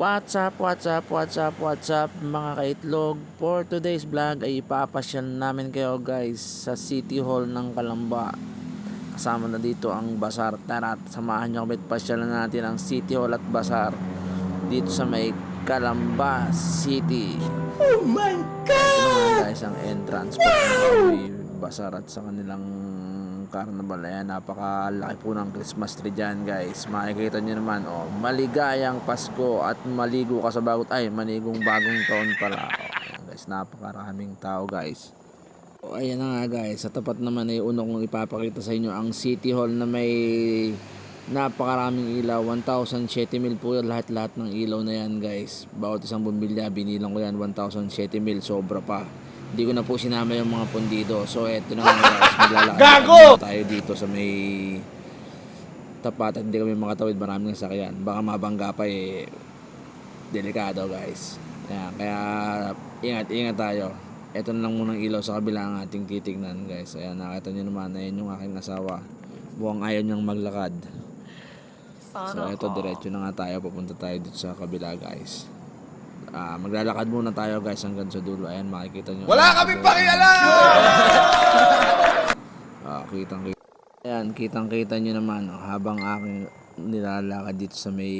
What's up, what's up, what's up, what's up mga kaitlog? For today's vlog ay ipapasyal namin kayo guys sa City Hall ng Kalamba. Kasama na dito ang Basar Tarat Samahan nyo kami at pasyalan natin ang City Hall at Basar Dito sa may Kalamba City. Oh my God! guys ang entrance ng Basar at sa kanilang carnival ayan napakalaki po ng Christmas tree dyan guys. Makikita nyo naman oh, maligayang Pasko at maligo ka sa bagot. Ay maligong bagong taon pala. Oh, ayan guys napakaraming tao guys. Oh, ayan na nga guys. Sa tapat naman ay uno kong ipapakita sa inyo ang City Hall na may napakaraming ilaw. 1,007 mil po yan lahat-lahat ng ilaw na yan guys. Bawat isang bumbilya binilang ko yan 1,007 mil. Sobra pa. Hindi ko na po sinama yung mga pundido. So eto na nga guys Gago! tayo dito sa may tapat. At hindi kami makatawid maraming sasakyan baka mabangga pa eh. Delikado guys. Kaya, kaya ingat ingat tayo. Eto na lang munang ilaw sa kabila ang ating titignan guys. Ayan nakita nyo naman ayan yung aking asawa. Buwang ayaw niyang maglakad. So eto diretso na nga tayo. Papunta tayo dito sa kabila guys. Ah, maglalakad muna tayo guys hanggang sa dulo. Ayan makikita nyo Wala kaming pakialam! Ah, kitang kita. Ayan, kitang kita nyo naman oh, habang aking nilalakad dito sa may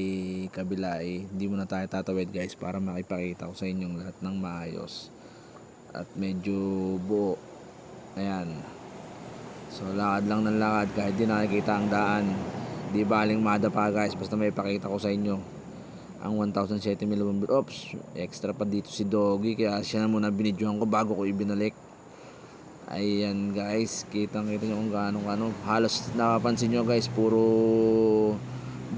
kabila eh, hindi mo na tayo tatawid guys para makipakita ko sa inyong lahat ng maayos. At medyo buo. Ayan. So lakad lang ng lakad kahit di nakikita ang daan. Di baling madapa guys basta may pakita ko sa inyo. Ang 1,007 mm ops extra pa dito si Doggy kaya siya na muna binidyohan ko bago ko ibinalik Ayan guys, kitang kita nyo kung gaano ano. Halos napapansin nyo guys, puro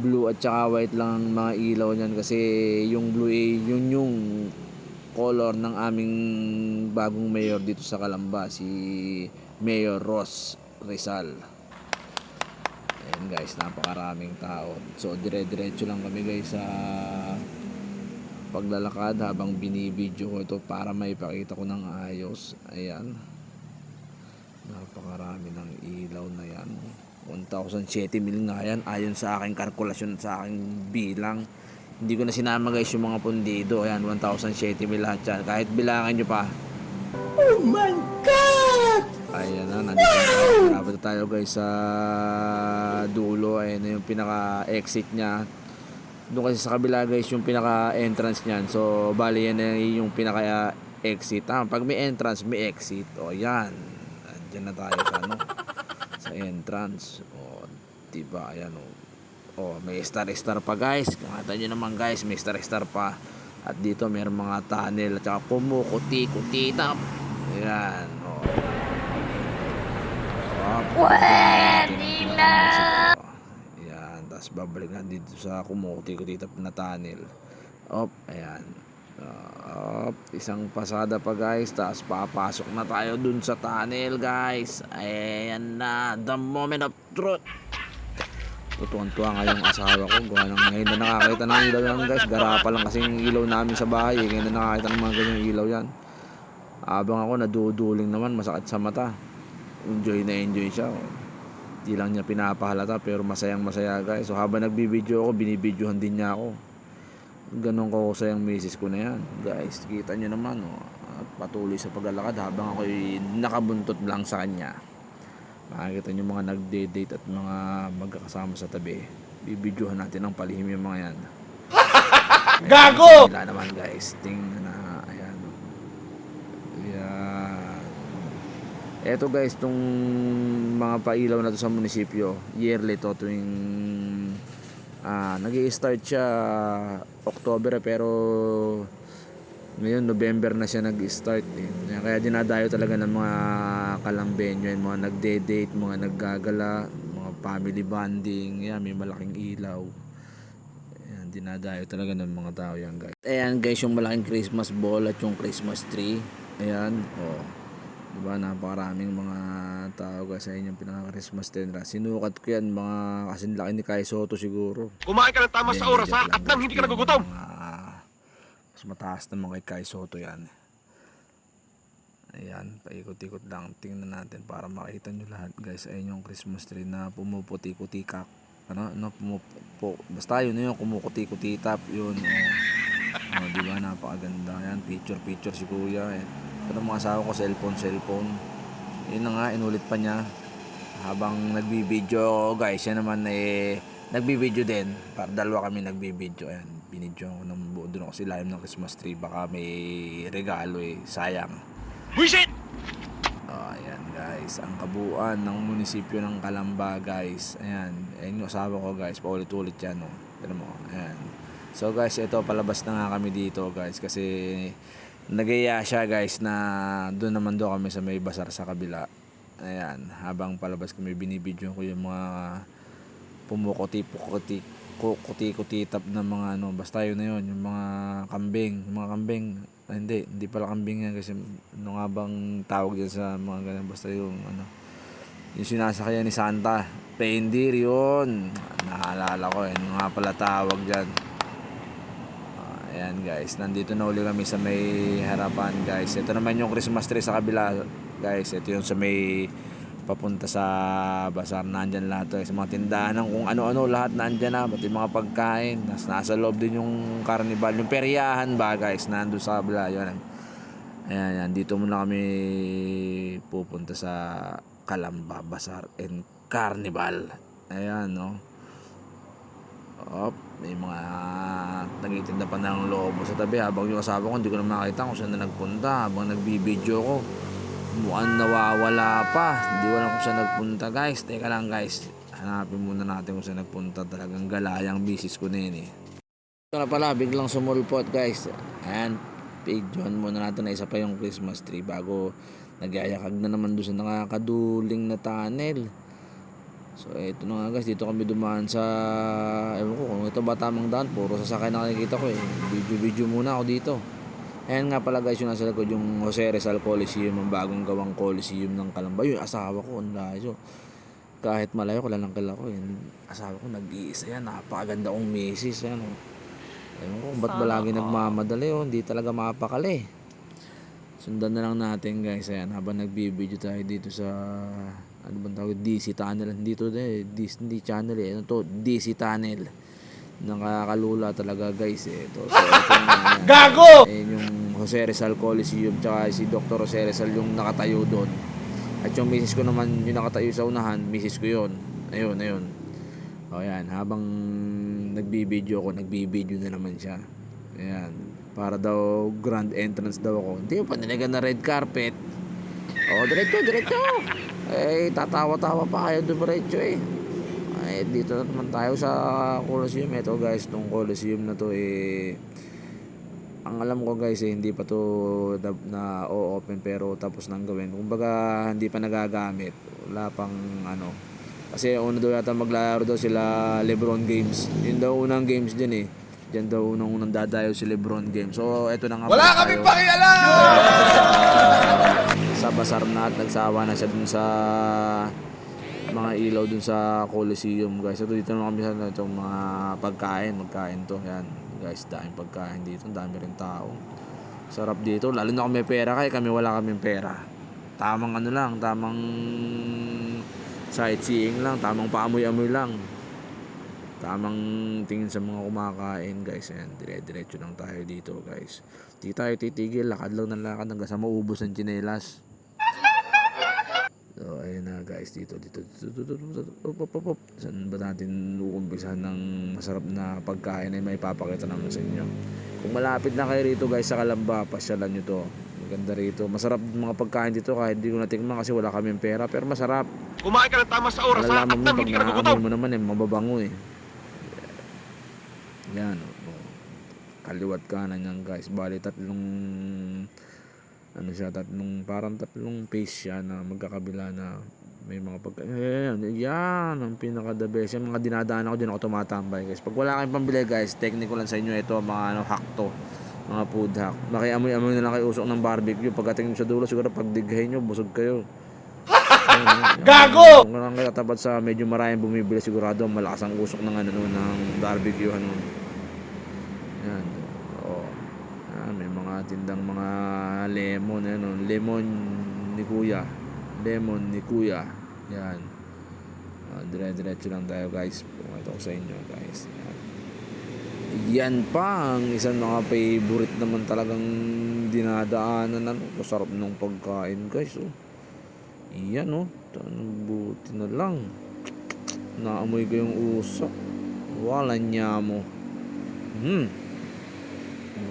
blue at saka white lang ang mga ilaw niyan kasi yung blue eh, yun yung color ng aming bagong mayor dito sa Kalamba, si Mayor Ross Rizal. Ayan guys, napakaraming tao. So dire-diretso lang kami guys sa paglalakad habang binibidyo ko ito para maipakita ko ng ayos. Ayan. Napakarami ng ilaw na yan. 1,007 mil nga yan. Ayon sa aking kalkulasyon, sa aking bilang. Hindi ko na sinama guys yung mga pundido. Ayan, 1,007 mil lahat yan. Kahit bilangan nyo pa. Oh my God! Ayan na, nandito. Malapit na tayo guys sa dulo. Ayan na yung pinaka-exit niya. Doon kasi sa kabila guys yung pinaka-entrance niyan. So, bali yan na yung pinaka-exit. Ah, pag may entrance, may exit. O, yan. Diyan na tayo sa ano sa entrance. O, diba? Ayan o. O, may star-star pa guys. Kungatan nyo naman guys, may star-star pa. At dito mayroong mga tunnel at saka kumukuti-kuti tap. Ayan. O. Pwede na! Ayan. Tapos babalik na dito sa kumukuti-kuti tap na tunnel. Op, ayan. Uh, isang pasada pa guys. Tapos papasok na tayo dun sa tunnel guys. Ayan na the moment of truth. Tutuwan-tuwa nga yung asawa ko. Gawa ng ngayon na nakakita ng ilaw yan guys. Gara pa lang kasing ilaw namin sa bahay eh. ngayon na nakakita ng mga ganyang ilaw yan. Abang ako naduduling naman masakit sa mata. Enjoy na enjoy siya. Di lang niya pinapahalata pero masayang masaya guys. So habang nagbibideo ako binibidyohan din niya ako ganun ko sa yung misis ko na yan. Guys kita nyo naman oh, at patuloy sa paglalakad habang ako'y nakabuntot lang sa kanya. Makikita nyo mga nagde-date at mga magkakasama sa tabi. Bibidyohan natin ng palihim yung mga yan. Gago! wala naman guys. Tingnan na ayan. Yan eto guys tong mga pailaw na to sa munisipyo. Yearly to tuwing ah nag start siya October eh, pero ngayon November na siya nag-start eh. Kaya dinadayo talaga ng mga kalambenyo yan, mga nagde-date, mga naggagala, mga family bonding, yan, may malaking ilaw. Ayan, dinadayo talaga ng mga tao yan guys. Ayan guys, yung malaking Christmas ball at yung Christmas tree. Ayan, oh. Diba, napakaraming mga tao guys sa inyong pinaka-Christmas tree nila. Sinukat ko yan, mga kasing laki ni Kai Soto siguro. Kumain ka ng tama sa oras ha at nang hindi ka nagugutom. Ah, mas mataas naman kay Kai Soto yan. Ayan, paikot-ikot lang. Tingnan natin para makita nyo lahat guys. Ayun yung Christmas tree na pumuputi-kutikak. ano, ano, pumupo, basta yun yun, kumukuti-kutitap, yun, oh. oh, di ba, napakaganda, yan, picture-picture si kuya, eh. Pero mga asawa ko, cellphone, cellphone, yun na nga, inulit pa niya, habang nagbibideo, guys, yan naman, eh, nagbibideo din, para dalawa kami nagbibideo, ayan, binidyo ko ng buo, doon ako sila ng Christmas tree, baka may regalo, eh, sayang. Buisit! Oh, ayan guys, ang kabuuan ng munisipyo ng Kalamba guys. Ayan, ayan yung asawa ko guys, paulit-ulit yan oh. Tignan mo, ayan. So guys, ito palabas na nga kami dito guys kasi nagaya siya guys na doon naman doon kami sa may basar sa kabila. Ayan, habang palabas kami binibidyo ko yung mga pumukuti-pukuti kuti-kuti-tap na mga ano, basta yun na yun, yung mga kambing, yung mga kambing, ah, hindi, hindi pala kambing yan kasi ano nga bang tawag dyan sa mga ganun, basta yung ano, yung sinasakyan ni Santa, reindeer yun, naalala ko, yun nga pala tawag dyan. Ah, ayan guys, nandito na uli kami sa may harapan guys, ito naman yung Christmas tree sa kabila guys, ito yung sa may papunta sa basar. Nandyan lahat sa mga tindahan ng kung ano-ano lahat nandyan na pati mga pagkain. Nas nasa loob din yung carnival yung peryahan ba guys? Nandun sa kabila yun. Ayan, ayan. Dito muna kami pupunta sa Kalamba Bazaar and Carnival ayan no Op, may mga nagitinda pa ng lobo sa tabi habang yung asawa ko hindi ko na makita kung saan na nagpunta habang nagbibideo ko mukhang nawawala pa. Hindi ko alam kung saan nagpunta guys. Teka lang guys. Hanapin muna natin kung saan nagpunta. Talagang galayang bisis ko na eh. Ito na pala, biglang sumulpot guys. Ayan, pidyon muna natin na isa pa yung Christmas tree bago nagyayakag na naman doon sa nakakaduling na tunnel. So ito na nga guys, dito kami dumaan sa ewan ko kung ito ba tamang daan, puro sasakay na nakikita ko eh. Video-video muna ako dito. Ayan nga pala guys, yung nasa likod yung Jose Rizal Coliseum, ang bagong gawang Coliseum ng Calamba. Yung asawa ko, ang layo. Kahit malayo ko lang kila ko, yung asawa ko nag-iisa yan. Napakaganda kong misis. Yan, oh. Ewan ko ba't ba lagi nagmamadali oh. Hindi talaga mapakali. Sundan na lang natin guys. Ayan, habang nagbibideo tayo dito sa ano bang tawag DC tunnel dito eh Disney channel eh ano to DC tunnel nakakalula talaga guys eh ito so ito na. Gago! Eh, yung Jose Rizal Coliseum tsaka si Dr. Jose Rizal yung nakatayo doon. At yung misis ko naman yung nakatayo sa unahan, misis ko yun. Ayun, ayun. O yan, habang nagbibideo ako, nagbibideo na naman siya. Ayan. Para daw grand entrance daw ako. Hindi pa nilagyan na red carpet. O, diretso, diretso. Eh, tatawa-tawa pa kayo diretso eh. Ay, dito na naman tayo sa Coliseum. Ito guys, tong Coliseum na to eh ang alam ko guys eh, hindi pa to na, na o-open pero tapos nang gawin. Kumbaga hindi pa nagagamit. Wala pang ano. Kasi una daw yata maglaro daw sila Lebron Games. Yun daw unang games din eh. Diyan daw unang unang dadayo si Lebron Games. So eto na nga Wala tayo pakialam! sa basar na at nagsawa na siya dun sa mga ilaw dun sa Coliseum guys. Ito dito na kami sa itong mga pagkain, magkain to. Yan guys, daming pagkain dito, ang dami rin tao. Sarap dito, lalo na kung may pera kaya kami wala kaming pera. Tamang ano lang, tamang sightseeing lang, tamang paamoy-amoy lang. Tamang tingin sa mga kumakain guys. Ayan, dire-diretso lang tayo dito guys. Di tayo titigil, lakad lang ng lakad hanggang sa maubos ng tsinelas. So, ayun na guys, dito, dito, dito, dito, dito, dito, op. Saan ba natin uumpisahan ng masarap na pagkain ay may papakita naman sa inyo. Kung malapit na kayo rito guys sa Kalamba, pasyalan nyo to. Maganda rito. Masarap mga pagkain dito kahit hindi ko natikman kasi wala kaming pera. Pero masarap. Kumain ka ng tama sa oras ha, Malalaman at mo pag naaamoy mo naman eh, mababango eh. Yan. Oh. Kaliwat kanan yan guys. Bali tatlong ano siya, tatlong parang tatlong face siya na magkakabila na may mga pagka... Yan, yan ang pinaka the best. Yung mga dinadaan ako dyan ako tumatambay guys. Pag wala kayong pambili guys, technical lang sa inyo ito, mga ano, hack to. Mga food hack. Makiamoy-amoy na lang kayo usok ng barbecue. Pagdating sa dulo, siguro pag dighay nyo, busog kayo. Gago! Kung lang kayo tapat sa medyo maraming bumibili, sigurado malakas ang usok ng ano ng barbecue ano. Yan. Oh. Yan, may mga tindang mga lemon ano, lemon ni Kuya. Lemon ni Kuya. Yan. Uh, dire-diretso lang tayo guys. Pumunta ko sa inyo guys. Yan. Yan pa ang isang mga favorite naman talagang dinadaanan ano. Masarap ng pagkain guys. Oh. Yan oh. Tanong buti na lang. Naamoy ko yung usok. Wala niya mo. Hmm.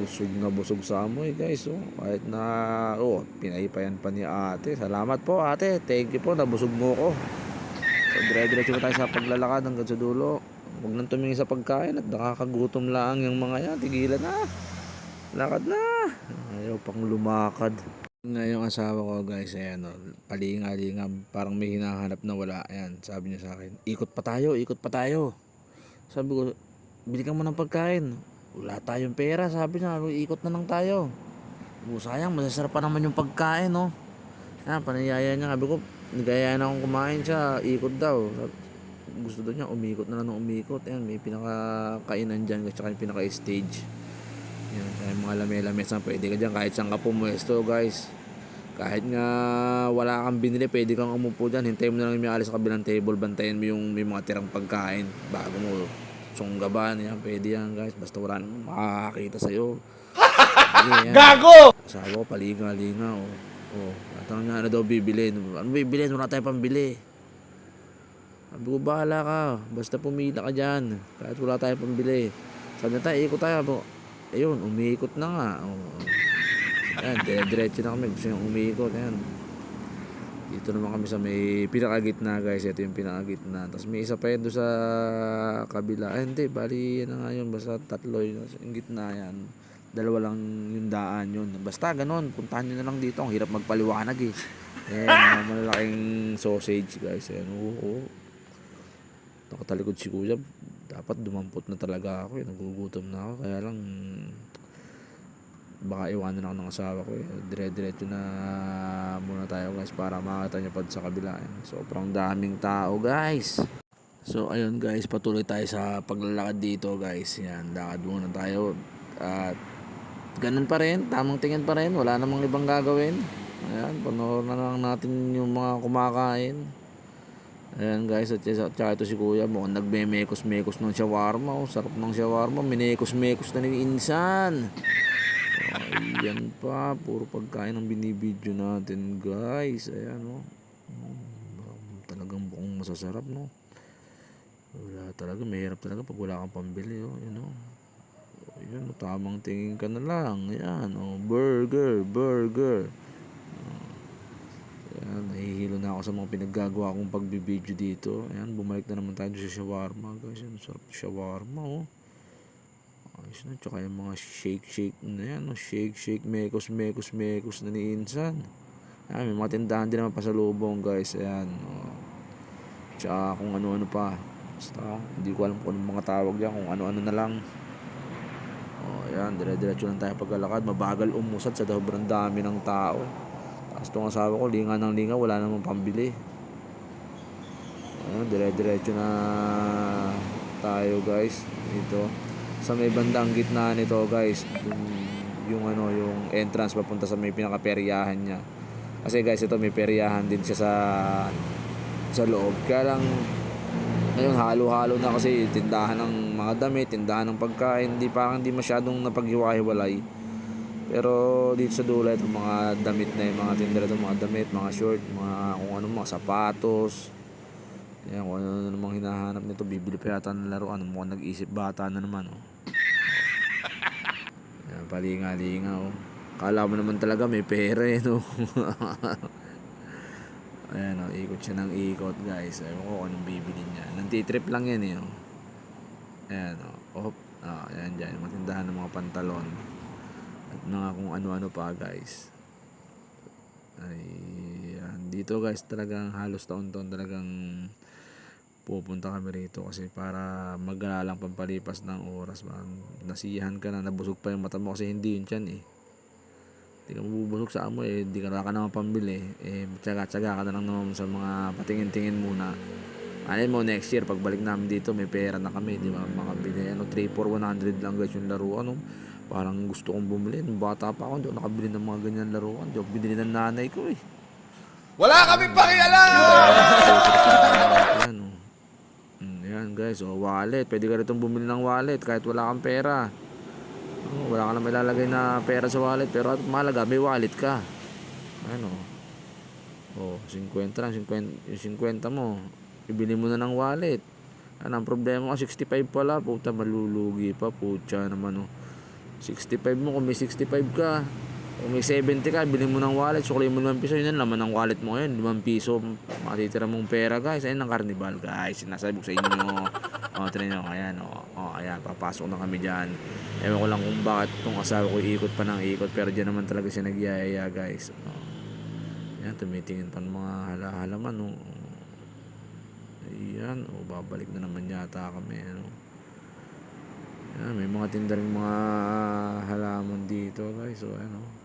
Busog na busog sa amoy guys. Oh. Kahit na, oh, pinaipayan pa ni ate. Salamat po ate. Thank you po. Nabusog mo ko. So, dire-diretso na tayo sa paglalakad hanggang sa dulo. Huwag nang tumingin sa pagkain at nakakagutom lang yung mga yan. Tigilan na. Lakad na. Ayaw pang lumakad. Na asawa ko guys, ayan o, palinga-linga, parang may hinahanap na wala. Ayan, sabi niya sa akin, ikot pa tayo, ikot pa tayo. Sabi ko, bili ka mo ng pagkain. Wala tayong pera, sabi niya, ikot na lang tayo. Oh, sayang, masasarap pa naman yung pagkain, no? Yan, panayaya niya. Sabi ko, nagayaan akong kumain siya, ikot daw. Gusto daw niya, umikot na lang ng umikot. Ayan, may pinakakainan dyan, at saka yung pinaka-stage. Yan, kaya mga lame-lames na pwede ka dyan kahit saan ka pumuesto guys. Kahit nga wala kang binili, pwede kang umupo dyan. Hintayin mo na lang yung may alis sa kabilang table, bantayan mo yung may mga tirang pagkain bago mo sunggaban. Yan, pwede yan guys. Basta wala nang makakakita sa'yo. Yan. Gago! Asawa ko, palinga-linga. Oh. Oh, tatanong niya, ano daw bibili? Ano bibili? Wala tayong pambili. Sabi ko, bahala ka. Basta pumila ka dyan. Kahit wala tayong pambili. Sabi niya tayo, ikot tayo. Ko, Ayun, umiikot na nga. Oh. Ayan, dire-diretso na kami. Gusto niyang umiikot. Ayan. Dito naman kami sa may pinakagitna guys. Ito yung pinakagitna. Tapos may isa pa yun doon sa kabila. Ay, hindi. Bali, yan nga yun. Basta tatlo yun. Yung gitna yan. Dalawa lang yung daan yun. Basta ganun. Puntahan nyo na lang dito. Ang hirap magpaliwanag eh. Ayan, malalaking sausage guys. Ayan, oo. oo. Nakatalikod si kuya. Dapat dumampot na talaga ako eh. Nagugutom na ako. Kaya lang, baka iwanan ako ng asawa ko eh. Dire-diretso na muna tayo guys para makita nyo pa sa kabila. Ayan. Sobrang daming tao guys. So ayun guys, patuloy tayo sa paglalakad dito guys. Yan, lakad muna tayo. At ganun pa rin, tamang tingin pa rin. Wala namang ibang gagawin. Ayan, panoorin na lang natin yung mga kumakain. Ayan guys, at saka ito si kuya mo, nagme-mekos-mekos ng shawarma. Oh, sarap ng shawarma, minekos-mekos na ni Insan. Ayan pa, puro pagkain ang binibidyo natin guys. Ayan oh. Mm, talagang bukong masasarap no. Wala talaga, mahirap talaga pag wala kang pambili oh. Ayan oh. Ayan, tamang tingin ka na lang. Ayan oh, burger, burger. Ayan, nahihilo na ako sa mga pinaggagawa kong pagbibideo dito. Ayan, bumalik na naman tayo sa shawarma guys. Ayan, sarap shawarma oh. Ayos na, tsaka yung mga shake shake na yan. Oh. Shake shake, mekos mekos mekos na ni Insan. Ayan, may mga tindahan din naman pa sa lubong guys. Ayan. Oh. Tsaka kung ano-ano pa. Basta, hindi ko alam kung anong mga tawag yan. Kung ano-ano na lang. Oh, ayan, dire-diretso lang tayo paglalakad. Mabagal umusad sa sobrang dami ng tao. Tapos itong asawa ko, linga ng linga, wala namang pambili. Ayun, dire-diretso na tayo guys. Dito. Sa may bandang gitna nito guys, yung, yung ano, yung entrance papunta sa may pinaka-peryahan niya. Kasi guys, ito may peryahan din siya sa sa loob. Kaya lang ngayon halo-halo na kasi tindahan ng mga damit, tindahan ng pagkain, hindi parang hindi masyadong napaghiwa-hiwalay. Pero dito sa dulo itong mga damit na yung mga tindera mga damit, mga short, mga kung ano mga sapatos. Yan, kung ano namang hinahanap nito, bibili pa yata ng laruan. Mukhang nag-isip bata na naman, oh. Yan, palinga-linga, oh. Kala mo naman talaga may pera, eh, no? Ayan, oh, ikot siya ng ikot, guys. Ewan ko kung anong bibili niya. Nantitrip lang yan, eh, oh. Ayan, oh. Oh, ah, ayan dyan. Matindahan ng mga pantalon. At mga kung ano-ano pa, guys. Ay. Dito, guys, talagang halos taon-taon talagang pupunta kami rito kasi para magalalang pampalipas ng oras man nasiyahan ka na nabusog pa yung mata mo kasi hindi yun dyan eh. Hindi ka mabubusog sa amo eh. Hindi ka wala ka naman pambili eh. Tsaga-tsaga ka na lang naman sa mga patingin-tingin muna. Alin mo next year pagbalik namin dito may pera na kami di ba? Makabili ano 3 for 100 lang guys yung laruan no? parang gusto kong bumili. Nung bata pa ako hindi ako nakabili ng mga ganyan laruan. Hindi ako binili ng nanay ko eh. Wala kami pakialam! Guys, oh, wallet. Pwede ka rin bumili ng wallet kahit wala kang pera. Oh, wala ka na ilalagay na pera sa wallet pero at mahalaga may wallet ka. Ano? Oh, 50 lang, 50, yung 50 mo. Ibili mo na ng wallet. Ano ang problema ko? 65 pala. Puta, malulugi pa. Pucha naman oh. 65 mo, kung may 65 ka. Kung may 70 ka, bili mo ng wallet. Sukli mo 5 piso. Yun ang laman ng wallet mo ngayon. 5 piso. Matitira mong pera guys. Ayun ang carnival guys. Sinasabi ko sa inyo. O, tinan nyo. Ayan o. Oh. oh, ayan. Papasok na kami dyan. Ewan ko lang kung bakit itong asawa ko ikot pa ng ikot. Pero dyan naman talaga siya nagyayaya guys. Oh. Ayan, tumitingin pa ng mga hala-halaman. Oh. Ayan, oh, babalik na naman yata kami. Ano. Ayan, may mga tindaring mga halaman dito guys. So, ano,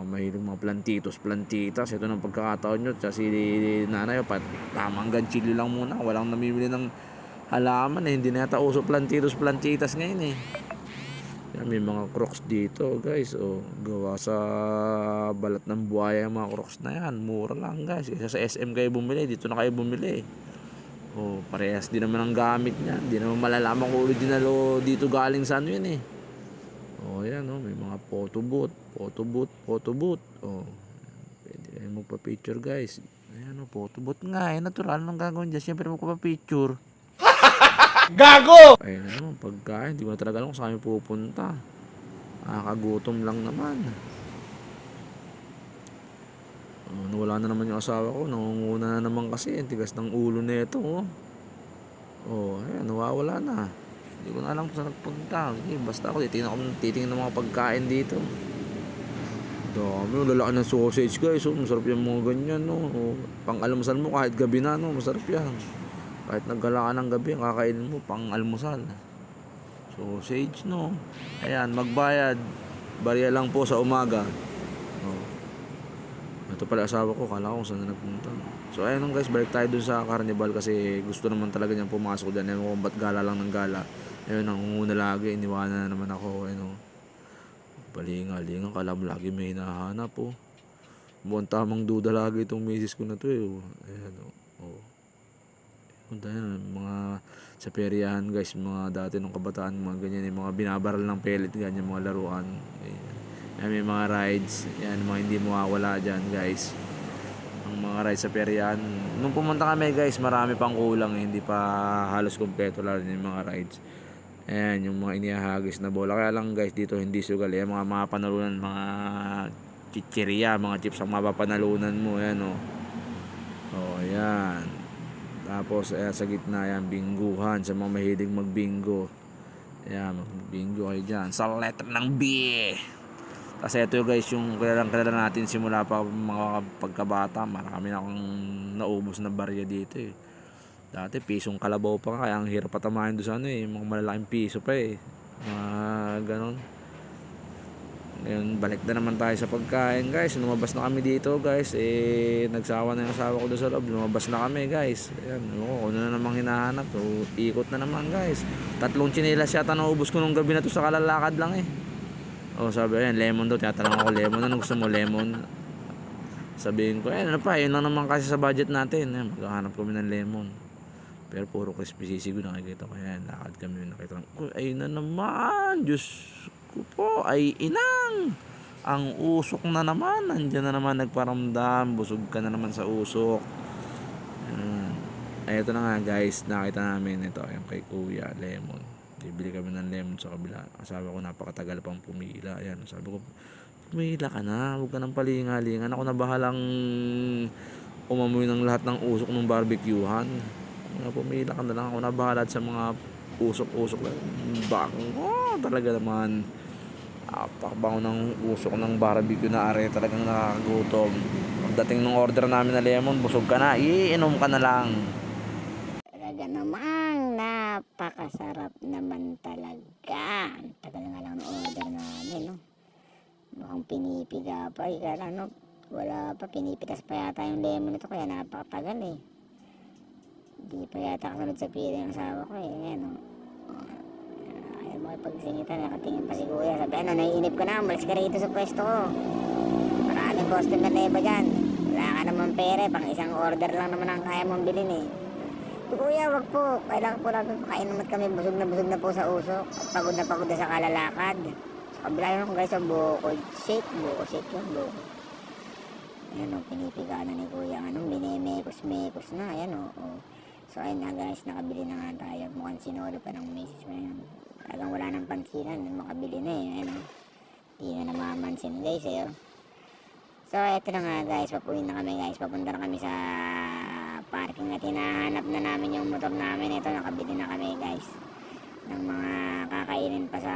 mga mahilig mga plantitos, plantitas. Ito ng pagkakataon nyo. Kasi nanay, pat, tamang ganchili lang muna. Walang namimili ng halaman eh. Hindi na yata uso plantitos, plantitas ngayon eh. Yan, may mga crocs dito guys. O, gawa sa balat ng buhaya yung mga crocs na yan. Mura lang guys. Isa sa SM kayo bumili. Dito na kayo bumili. O, parehas din naman ang gamit niya. Hindi naman malalaman kung original o dito galing sa ano yun eh. O, yan o. May mga photo booth. Photo booth. Photo booth. O, pwede kayo magpa-picture guys. Ayan o, photo booth nga eh. Natural lang gagawin dyan. Siyempre magpa-picture. Gago! Ayun na naman, pagkain. Hindi ko na talaga alam kung saan kami pupunta. Nakakagutom lang naman. Oh, nawala na naman yung asawa ko. Nangunguna na naman kasi. Ang tigas ng ulo na ito. Oh. oh, ayan, nawawala na. Hindi ko na alam kung saan nagpunta. Sige, basta ako titingnan, ako, titingnan ng mga pagkain dito. Dami, oh, lalaki ng sausage guys. Oh, masarap yung mga ganyan. No? Oh, pang almusal mo kahit gabi na. No? Masarap yan. Kahit naggala ka ng gabi, ang kakainin mo pang almusal. Sausage, no? Ayan, magbayad. Barya lang po sa umaga. Oh. Ito pala asawa ko, kala ko saan na nagpunta. So ayun guys, balik tayo dun sa carnival kasi gusto naman talaga niyang pumasok dyan. Ewan ko ba't gala lang ng gala. Ayun, nangunguna lagi, iniwanan na naman ako. Ayun, oh. Palinga-linga, kala mo lagi may hinahanap, oh. Buwan tamang duda lagi itong misis ko na to, eh. Oh. Ayan, oh. oh. Punta yan, mga sa peryahan guys, mga dati nung kabataan, mga ganyan, yung mga binabaral ng pellet, ganyan, mga laruan. Ayan. Yan, may mga rides, yan, mga hindi mawawala dyan guys. Ang mga rides sa peryahan. Nung pumunta kami guys, marami pang kulang, eh, hindi pa halos kompleto lalo yung mga rides. Ayan, yung mga inihagis na bola. Kaya lang guys, dito hindi sugal. Yan, mga mga panalunan, mga chichirya, mga chips ang mapapanalunan mo. Ayan, oh. Oh, ayan. Tapos ayan, sa gitna yan, bingguhan sa mga mahilig magbingo. Ayan, magbingo kayo dyan. Sa letter ng B. Tapos ito guys, yung kilalang kilala natin simula pa mga pagkabata. Marami na akong naubos na barya dito eh. Dati pisong kalabaw pa nga, kaya ang hirap patamahin doon sa ano eh. Mga malalaking piso pa eh. Mga ganon. Ngayon, balik na naman tayo sa pagkain guys. Lumabas na kami dito guys. Eh, nagsawa na yung asawa ko doon sa loob. Lumabas na kami guys. Ayan, oh, ano na namang hinahanap. So, ikot na naman guys. Tatlong chinelas yata naubos ko nung gabi na to sa kalalakad lang eh. Oh, sabi, ayan, lemon daw. Tinatanong ako, lemon. Ano gusto mo, lemon? Sabihin ko, ayan, ano pa, yun lang naman kasi sa budget natin. Ayan, maghahanap kami ng lemon. Pero puro crispy sisig yung nakikita ko. Ayan, lakad kami nakita ko. Ayun na naman. Diyos ko po. Ay, inang. Ang usok na naman. Nandiyan na naman nagparamdam. Busog ka na naman sa usok. Ay, ito na nga guys. Nakita namin ito. Yung kay Kuya, lemon. Bibili kami ng lemon sa kabila. Sabi ko, napakatagal pang pumila. Ayan, sabi ko, pumila ka na. Huwag ka nang palingalingan. Ako na bahalang umamoy ng lahat ng usok ng barbecuehan. Pumila ka na lang. Ako na bahala sa mga usok-usok. Bango talaga naman. Apakbango ng usok ng barbecue na are. Talagang nakakagutom. Pagdating ng order namin na lemon, busog ka na. Iinom ka na lang. Talaga namang napakasarap naman talaga. Ang tagal nga lang ng order namin, no? Mukhang pinipiga pa. Kaya no? Wala pa, pinipitas pa yata yung lemon nito. Kaya napakatagal, eh. Hindi pa yata kasunod sa pili ng asawa ko, eh. Ayan, no? Ayaw mo ipagsingitan. Nakatingin pa si kuya. Sabi, ano, naiinip ko na. Umalis ka rito sa pwesto ko. Maraming customer na iba dyan. Wala ka naman pere. Pang isang order lang naman ang kaya mong bilhin, eh. Kuya, wag po. Kailangan po namin makain naman kami. Busog na busog na po sa usok. Pagod na pagod na sa kalalakad. Sa kabila yun guys, ang bukod shake. Bukod shake yun, bukod. Ayan o, pinipiga na ni Kuya. Ano, binemekos-mekos na. Ayan o. Oh. So ayun na guys, nakabili na nga tayo. Mukhang sinolo pa ng misis ko yan. Talagang wala nang pansinan. Makabili na eh. Ayan o. Hindi na namamansin guys eh. So eto na nga guys, papuwi na kami guys. Papunta na kami sa parking at hinahanap na namin yung motor namin. Ito, nakabili na kami guys. Ng mga kakainin pa sa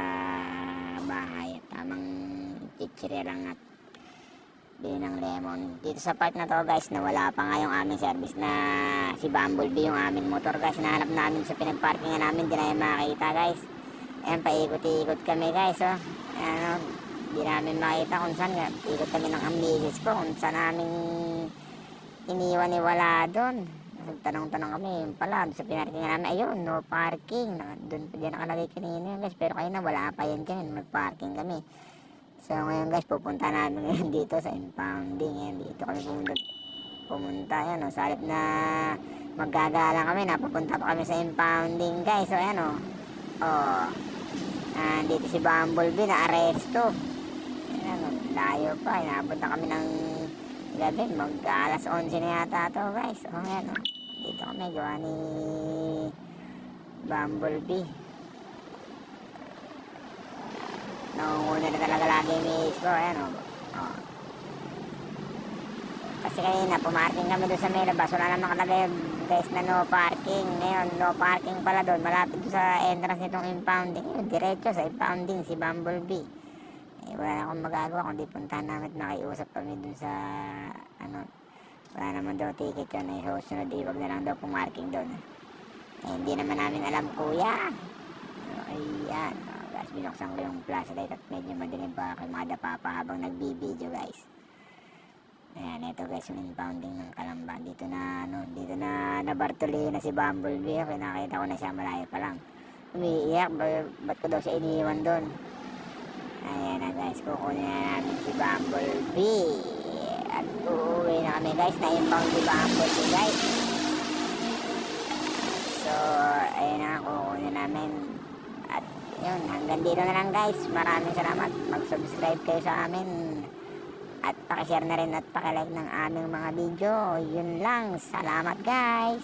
bahay. Tamang chichirya lang at bili ng lemon. Dito sa part na to guys, na wala pa nga yung aming service na si Bumblebee yung aming motor guys. Hinahanap namin sa pinagparkingan namin, di na yung makita guys. Ayan, paikot-ikot kami guys, oh. Ayan, oh. Di namin makita kung saan. Ikot kami ng amisis ko kung saan namin iniwan ni wala doon. Tanong-tanong kami, yun pala, sa pinarkingan namin, ayun, no parking. Doon pa dyan nakalagay kanina guys. Pero kayo na, wala pa yan dyan. Mag-parking kami. So ngayon guys, pupunta namin ngayon dito sa impounding. Yan, dito kami pumunta. Pumunta yan, no. Sa halip na maggagala kami, napapunta pa kami sa impounding guys. So ayan, o. Oh. Ah, dito si Bumblebee na aresto. Ayan, o. Layo pa. Inabot na kami ng gabi. Mag alas 11 na yata to guys. O ayan, o. Dito kami gawa ni Bumblebee. Nangunguna na talaga lagi yung miis ko. Ayan o. Oh. Kasi kanina, pumarking kami doon sa may labas. Wala naman nakalagay guys na no parking. Ngayon, no parking pala doon. Malapit sa entrance nitong impounding. Yun, diretso sa impounding si Bumblebee. Eh, wala na akong magagawa kundi puntahan namin at nakiusap kami doon sa ano. Wala naman daw ticket yun. Eh, so, sunod eh, wag na lang daw pumarking doon. Eh, hindi naman namin alam, kuya. Ayan. Oh, guys, binuksan ko yung flashlight at medyo madilim pa kay mga dapa pa habang nagbibideo, guys. Ayan, ito guys, yung impounding ng Kalamba. Dito na, ano, dito na nabartuli na si Bumblebee. Okay, nakita ko na siya malayo pa lang. Umiiyak, ba, ba't ko daw siya iniwan doon? Ayan na guys, kukunin na namin si Bumblebee. At uuwi na kami guys, na-impound si Bumblebee guys. So, ayun na, kukunin namin. At yun, hanggang dito na lang guys. Maraming salamat. Mag-subscribe kayo sa amin. At pakishare na rin at pakilike ng aming mga video. Yun lang. Salamat guys.